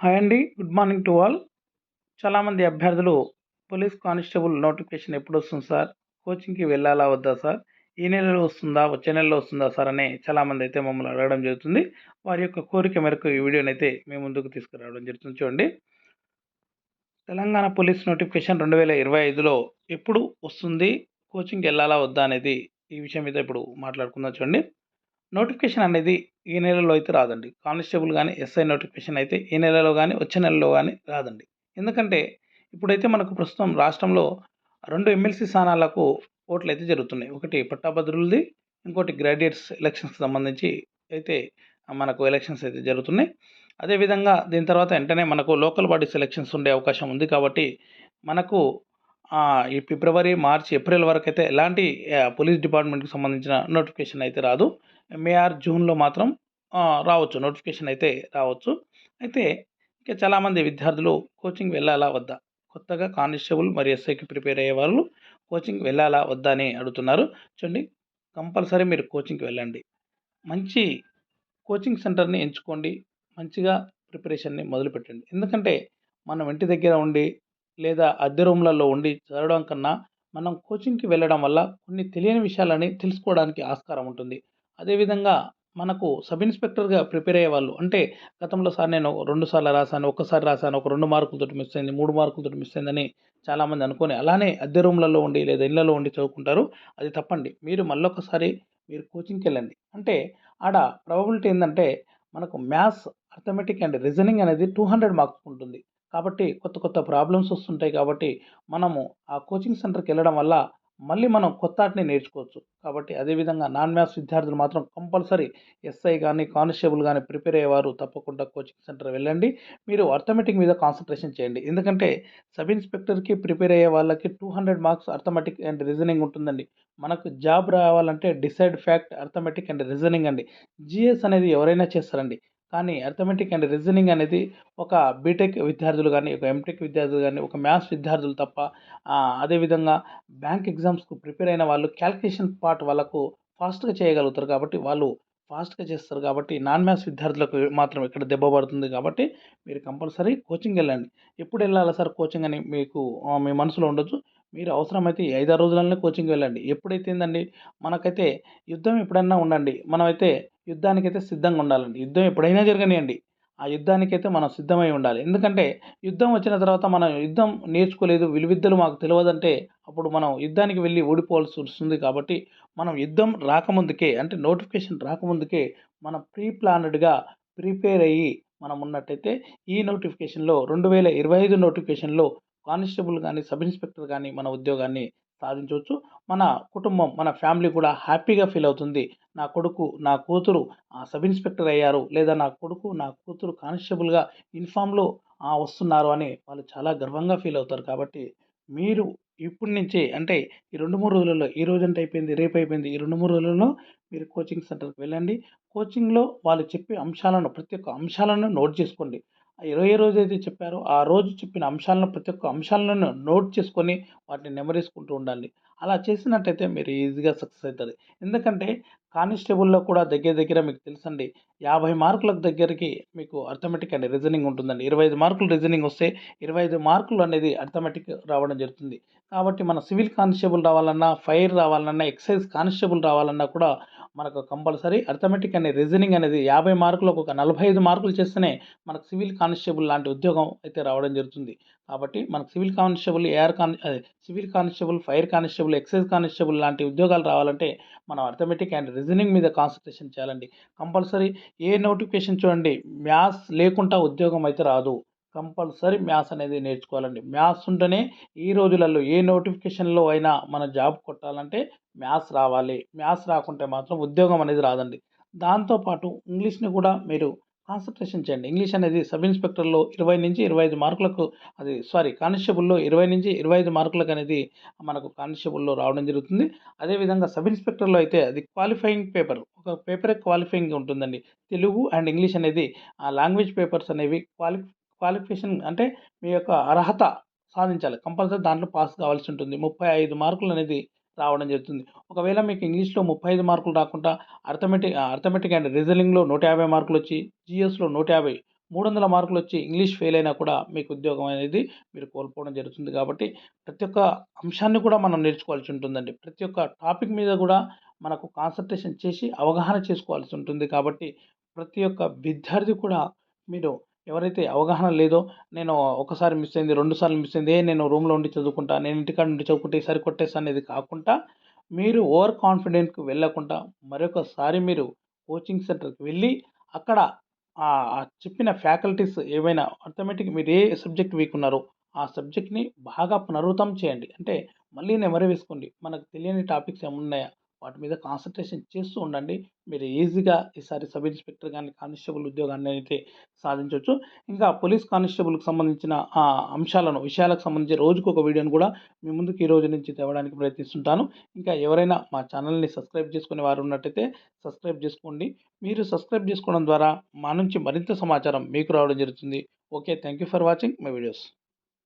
Hi అండి good morning to all చాలామంది అభ్యర్థులు పోలీస్ కానిస్టేబుల్ నోటిఫికేషన్ ఎప్పుడు వస్తుంది సార్? కోచింగ్కి వెళ్ళాలా వద్దా సార్? ఈ నెలలో వస్తుందా? వచ్చే నెలలో వస్తుందా సార్? అని చాలామంది అయితే మమ్మల్ని అడగడం జరుగుతుంది. వారి యొక్క కోరిక మేరకు ఈ వీడియోని అయితే మేము ముందుకు తీసుకురావడం జరుగుతుంది. చూడండి. తెలంగాణ పోలీస్ నోటిఫికేషన్ రెండు వేల ఇరవై ఐదులో ఎప్పుడు వస్తుంది? కోచింగ్కి వెళ్ళాలా వద్దా అనేది ఈ విషయం మీద ఇప్పుడు మాట్లాడుకుందాం చూడండి. నోటిఫికేషన్ అనేది ఈ నెలలో అయితే రాదండి. కానిస్టేబుల్ కానీ ఎస్ఐ నోటిఫికేషన్ అయితే ఈ నెలలో కానీ వచ్చే నెలలో కానీ రాదండి. ఎందుకంటే ఇప్పుడైతే మనకు ప్రస్తుతం రాష్ట్రంలో రెండు ఎమ్మెల్సీ స్థానాలకు ఓట్లు అయితే జరుగుతున్నాయి. ఒకటి పట్టాభద్రులది ఇంకోటి గ్రాడ్యుయేట్స్ ఎలక్షన్స్కి సంబంధించి అయితే మనకు ఎలక్షన్స్ అయితే జరుగుతున్నాయి. అదేవిధంగా దీని తర్వాత వెంటనే మనకు లోకల్ బాడీస్ సెలక్షన్స్ ఉండే అవకాశం ఉంది కాబట్టి మనకు ఈ ఫిబ్రవరి మార్చి ఏప్రిల్ వరకు అయితే ఎలాంటి పోలీస్ డిపార్ట్మెంట్కి సంబంధించిన నోటిఫికేషన్ అయితే రాదు. మే ఆర్ జూన్లో మాత్రం రావచ్చు. నోటిఫికేషన్ అయితే రావచ్చు. అయితే ఇంకా చాలామంది విద్యార్థులు కోచింగ్ వెళ్ళాలా వద్దా? కొత్తగా కానిస్టేబుల్ మరియు ఎస్ఐకి ప్రిపేర్ అయ్యే వాళ్ళు కోచింగ్ వెళ్ళాలా వద్దా అని అడుగుతున్నారు. చూడండి కంపల్సరీ మీరు కోచింగ్కి వెళ్ళండి. మంచి కోచింగ్ సెంటర్ని ఎంచుకోండి. మంచిగా ప్రిపరేషన్ని మొదలుపెట్టండి. ఎందుకంటే మనం ఇంటి దగ్గర ఉండి లేదా అద్దె రూమ్లలో ఉండి చదవడం కన్నా మనం కోచింగ్కి వెళ్ళడం వల్ల కొన్ని తెలియని విషయాలని తెలుసుకోవడానికి ఆస్కారం ఉంటుంది. అదేవిధంగా మనకు సబ్ ఇన్స్పెక్టర్గా ప్రిపేర్ అయ్యేవాళ్ళు అంటే గతంలో సార్ నేను రెండు సార్లు రాశాను ఒక్కసారి రాశాను ఒక రెండు మార్కులతో మిస్ అయింది మూడు మార్కులతో మిస్ అయిందని చాలామంది అనుకొని అలానే అద్దె రూమ్లలో ఉండి లేదా ఇళ్ళలో ఉండి చదువుకుంటారు. అది తప్పండి. మీరు మళ్ళొకసారి మీరు కోచింగ్కి వెళ్ళండి. అంటే ఆడ ప్రాబబిలిటీ ఏంటంటే మనకు మ్యాథ్స్ అర్థమెటిక్ అండ్ రీజనింగ్ అనేది టూ హండ్రెడ్ మార్క్స్ ఉంటుంది. కాబట్టి కొత్త కొత్త ప్రాబ్లమ్స్ వస్తుంటాయి కాబట్టి మనము ఆ కోచింగ్ సెంటర్కి వెళ్ళడం వల్ల మళ్ళీ మనం కొత్త ఆటని నేర్చుకోవచ్చు. కాబట్టి అదేవిధంగా నాన్ మ్యాథ్స్ విద్యార్థులు మాత్రం కంపల్సరీ ఎస్ఐ కానీ కానిస్టేబుల్ కానీ ప్రిపేర్ అయ్యేవారు తప్పకుండా కోచింగ్ సెంటర్ వెళ్ళండి. మీరు అర్థమెటిక్ మీద కాన్సన్ట్రేషన్ చేయండి. ఎందుకంటే సబ్ ఇన్స్పెక్టర్కి ప్రిపేర్ అయ్యే వాళ్ళకి two hundred marks arithmetic and reasoning ఉంటుందండి. మనకు జాబ్ రావాలంటే decide fact arithmetic and reasoning అండి. జిఎస్ అనేది ఎవరైనా చేస్తారండి. కానీ అర్థమెటిక్ అండ్ రీజనింగ్ అనేది ఒక బీటెక్ విద్యార్థులు కానీ ఒక ఎంటెక్ విద్యార్థులు కానీ ఒక మ్యాథ్స్ విద్యార్థులు తప్ప అదేవిధంగా బ్యాంక్ ఎగ్జామ్స్కు ప్రిపేర్ అయిన వాళ్ళు క్యాల్కులేషన్ పార్ట్ వాళ్ళకు ఫాస్ట్గా చేయగలుగుతారు కాబట్టి వాళ్ళు ఫాస్ట్గా చేస్తారు కాబట్టి నాన్ మ్యాథ్స్ విద్యార్థులకు మాత్రం ఇక్కడ దెబ్బ పడుతుంది కాబట్టి మీరు కంపల్సరీ కోచింగ్ వెళ్ళండి. ఎప్పుడు వెళ్ళాలి సార్ కోచింగ్ అని మీకు మీ మనసులో ఉండొచ్చు. మీరు అవసరమైతే ఐదారు రోజులనే కోచింగ్ వెళ్ళండి. ఎప్పుడైతే ఏందండి మనకైతే యుద్ధం ఎప్పుడన్నా ఉండండి. మనమైతే యుద్ధానికైతే సిద్ధంగా ఉండాలండి. యుద్ధం ఎప్పుడైనా జరగనియండి. ఆ యుద్ధానికైతే మనం సిద్ధమై ఉండాలి. ఎందుకంటే యుద్ధం వచ్చిన తర్వాత మనం యుద్ధం నేర్చుకోలేదు విలువిద్యలు మాకు తెలియదంటే అప్పుడు మనం యుద్ధానికి వెళ్ళి ఓడిపోవాల్సి వస్తుంది కాబట్టి మనం యుద్ధం రాకముందుకే అంటే నోటిఫికేషన్ రాకముందుకే మనం ప్రీ ప్లానెడ్గా ప్రిపేర్ అయ్యి మనం ఉన్నట్టయితే ఈ నోటిఫికేషన్లో రెండు వేల ఇరవై ఐదు నోటిఫికేషన్లో కానిస్టేబుల్ కానీ సబ్ ఇన్స్పెక్టర్ కానీ మన ఉద్యోగాన్ని సాధించవచ్చు. మన కుటుంబం మన ఫ్యామిలీ కూడా హ్యాపీగా ఫీల్ అవుతుంది. నా కొడుకు నా కూతురు ఆ, సబ్ ఇన్స్పెక్టర్ అయ్యారు లేదా నా కొడుకు నా కూతురు కానిస్టేబుల్గా ఇన్ఫామ్లో వస్తున్నారు అని వాళ్ళు చాలా గర్వంగా ఫీల్ అవుతారు. కాబట్టి మీరు ఇప్పటి నుంచే అంటే ఈ రెండు మూడు రోజులలో ఈ రోజు అంటే అయిపోయింది రేపు అయిపోయింది ఈ రెండు మూడు రోజులలో మీరు కోచింగ్ సెంటర్కి వెళ్ళండి. కోచింగ్లో వాళ్ళు చెప్పే అంశాలను ప్రతి ఒక్క అంశాలను నోట్ చేసుకోండి. ఇరవై రోజు అయితే చెప్పారో ఆ రోజు చెప్పిన అంశాలను ప్రతి ఒక్క అంశాలను నోట్ చేసుకొని వాటిని నెమరేసుకుంటూ ఉండాలి. అలా చేసినట్టయితే మీరు ఈజీగా సక్సెస్ అవుతుంది ఎందుకంటే కానిస్టేబుల్లో కూడా దగ్గర దగ్గర మీకు తెలుసండి యాభై మార్కుల దగ్గరికి మీకు అర్థమెటిక్ అండి రీజనింగ్ ఉంటుందండి. ఇరవై ఐదు మార్కులు రీజనింగ్ వస్తే ఇరవై ఐదు మార్కులు అనేది అర్థమెటిక్ రావడం జరుగుతుంది. కాబట్టి మన సివిల్ కానిస్టేబుల్ రావాలన్నా ఫైర్ రావాలన్నా ఎక్సైజ్ కానిస్టేబుల్ రావాలన్నా కూడా మనకు కంపల్సరీ అర్థమెటిక్ అనే రీజనింగ్ అనేది యాభై మార్కులకు ఒక నలభై ఐదు మార్కులు చేస్తేనే మనకు సివిల్ కానిస్టేబుల్ లాంటి ఉద్యోగం అయితే రావడం జరుగుతుంది. కాబట్టి మనకు సివిల్ కానిస్టేబుల్ ఏఆర్ కాని civil constable fire constable excise constable లాంటి ఉద్యోగాలు రావాలంటే మనం అర్థమెటిక్ అండ్ రీజనింగ్ మీద కాన్సన్ట్రేషన్ చేయాలండి. కంపల్సరీ ఏ నోటిఫికేషన్ చూడండి మ్యాథ్స్ లేకుండా ఉద్యోగం అయితే రాదు. కంపల్సరీ మ్యాథ్స్ అనేది నేర్చుకోవాలండి. మ్యాథ్స్ ఉంటేనే ఈ రోజులలో ఏ నోటిఫికేషన్లో అయినా మన జాబ్ కొట్టాలంటే మ్యాథ్స్ రావాలి. మ్యాథ్స్ రాకుంటే మాత్రం ఉద్యోగం అనేది రాదండి. దాంతోపాటు ఇంగ్లీష్ని కూడా మీరు కాన్సన్ట్రేషన్ చేయండి. ఇంగ్లీష్ అనేది సబ్ ఇన్స్పెక్టర్లో ఇరవై నుంచి ఇరవై ఐదు మార్కులకు అది సారీ కానిస్టేబుల్లో ఇరవై నుంచి ఇరవై ఐదు మార్కులకు అనేది మనకు కానిస్టేబుల్లో రావడం జరుగుతుంది. అదేవిధంగా సబ్ ఇన్స్పెక్టర్లో అయితే అది క్వాలిఫైయింగ్ పేపర్ ఒక పేపరే క్వాలిఫైయింగ్ ఉంటుందండి. తెలుగు అండ్ ఇంగ్లీష్ అనేది ఆ లాంగ్వేజ్ పేపర్స్ అనేవి క్వాలి క్వాలిఫికేషన్ అంటే మీ యొక్క అర్హత సాధించాలి. కంపల్సరీ దాంట్లో పాస్ కావాల్సి ఉంటుంది. ముప్పై ఐదు మార్కులు అనేది రావడం జరుగుతుంది. ఒకవేళ మీకు ఇంగ్లీష్లో ముప్పై ఐదు మార్కులు రాకుండా అర్థమెటిక్ అర్థమెటిక్ అండ్ రీజనింగ్లో నూట యాభై మార్కులు వచ్చి జిఎస్లో నూట యాభై మూడు వందల మార్కులు వచ్చి ఇంగ్లీష్ ఫెయిల్ అయినా కూడా మీకు ఉద్యోగం అనేది మీరు కోల్పోవడం జరుగుతుంది కాబట్టి ప్రతి ఒక్క అంశాన్ని కూడా మనం నేర్చుకోవాల్సి ఉంటుందండి. ప్రతి ఒక్క టాపిక్ మీద కూడా మనకు కాన్సన్ట్రేషన్ చేసి అవగాహన చేసుకోవాల్సి ఉంటుంది కాబట్టి ప్రతి ఒక్క విద్యార్థి కూడా మీరు ఎవరైతే అవగాహన లేదో నేను ఒకసారి మిస్ అయింది రెండుసార్లు మిస్ అయింది నేను రూమ్లో ఉండి చదువుకుంటా నేను ఇంటికాడ నుండి చదువుకుంటే ఈసారి కొట్టేస్తా అనేది కాకుండా మీరు ఓవర్ కాన్ఫిడెంట్కి వెళ్ళకుండా మరొకసారి మీరు కోచింగ్ సెంటర్కి వెళ్ళి అక్కడ చెప్పిన ఫ్యాకల్టీస్ ఏవైనా ఆటోమేటిక్ మీరు ఏ సబ్జెక్ట్ వీక్ ఉన్నారో ఆ సబ్జెక్ట్ని బాగా పునరుతం చేయండి. అంటే మళ్ళీ నెమరు వేసుకోండి? మనకు తెలియని టాపిక్స్ ఏమున్నాయా? వాటి మీద కాన్సన్ట్రేషన్ చేస్తూ ఉండండి. మీరు ఈజీగా ఈసారి సబ్ ఇన్స్పెక్టర్ కానీ కానిస్టేబుల్ ఉద్యోగాన్ని అయితే సాధించవచ్చు ఇంకా పోలీస్ కానిస్టేబుల్కి సంబంధించిన ఆ అంశాలను విషయాలకు సంబంధించి రోజుకు ఒక వీడియోను కూడా మీ ముందుకు ఈ రోజు నుంచి తేవడానికి ప్రయత్నిస్తుంటాను. ఇంకా ఎవరైనా మా ఛానల్ని సబ్స్క్రైబ్ చేసుకునే వారు ఉన్నట్టయితే సబ్స్క్రైబ్ చేసుకోండి. మీరు సబ్స్క్రైబ్ చేసుకోవడం ద్వారా మా నుంచి మరింత సమాచారం మీకు రావడం జరుగుతుంది. Okay thank you for watching my videos